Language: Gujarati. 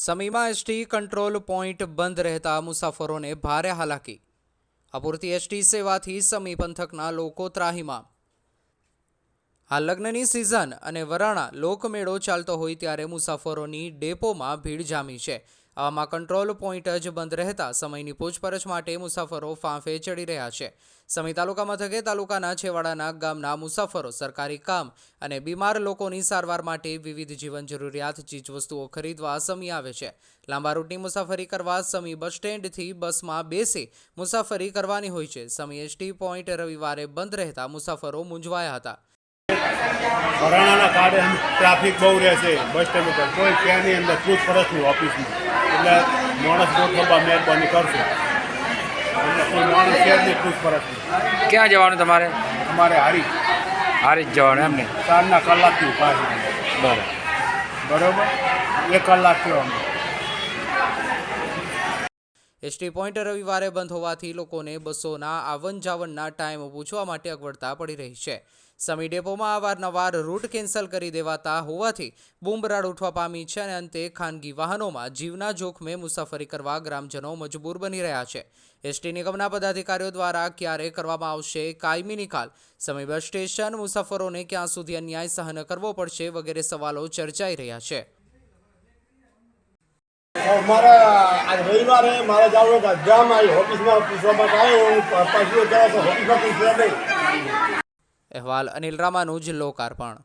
સમીમાં એસટી કંટ્રોલ પોઈન્ટ બંધ રહેતા મુસાફરોને ભારે હાલાકી. અપૂરતી એસટી સેવાથી સમી પંથકના લોકો ત્રાહીમાં આ લગ્નની સિઝન અને વરાણા લોકમેળો ચાલતો હોય ત્યારે મુસાફરોની ડેપોમાં ભીડ જામી છે. આવામાં કંટ્રોલ પોઈન્ટ જ બંધ રહેતા સમયની પૂછપરછ માટે મુસાફરો ફાંફે ચડી રહ્યા છે. સમી તાલુકા મથકે તાલુકાના છેવાડાના ગામના મુસાફરો સરકારી કામ અને બીમાર લોકોની સારવાર માટે વિવિધ જીવન જરૂરિયાત ચીજવસ્તુઓ ખરીદવા સમી આવે છે. લાંબા રૂટની મુસાફરી કરવા સમી બસ સ્ટેન્ડથી બસમાં બેસી મુસાફરી કરવાની હોય છે. સમી એસટી પોઈન્ટ રવિવારે બંધ રહેતા મુસાફરો મૂંઝવાયા હતા. વરાણાના કારણે ટ્રાફિક બહુ રહેશે બસ સ્ટેન્ડ ઉપર. કોઈ ત્યાંની અંદર પૂછપરછની ઓફિસની એટલે માણસ ગોઠવવા મહેરબાની કરશે. એટલે કોઈ માણસ છે જ નહીં. પૂછપરછની ક્યાં જવાનું તમારે? અમારે હારી. હારી જ જવાનું એમને સાંજના કલાકથી પાછી બરાબર. બરાબર? એક કલાક થયો અમને એસટી પોઈન્ટ રવિવારે બંધ હોવાથી લોકોને બસોના આવન જાવનના ટાઈમ પૂછવા માટે અગવડતા પડી રહી છે. સમી ડેપોમાં અવારનવાર રૂટ કેન્સલ કરી દેવાતા હોવાથી બૂમબરાડ ઉઠવા પામી છે અને અંતે ખાનગી વાહનોમાં જીવના જોખમે મુસાફરી કરવા ગ્રામજનો મજબૂર બની રહ્યા છે. એસટી નિગમના પદાધિકારીઓ દ્વારા ક્યારે કરવામાં આવશે કાયમી નિકાલ? સમય બસ સ્ટેશન મુસાફરોને ક્યાં સુધી અન્યાય સહન કરવો પડશે વગેરે સવાલો ચર્ચાઈ રહ્યા છે. મારે આજ રવિવારે મારે જવું હતું ગામ આવી ઓફિસમાં પૂછવા માટે આવ્યો હું પાછું ઓફિસમાં પૂછવા નહીં અહેવાલ અનિલ રામાનું જિલ્લો કાર્પણ.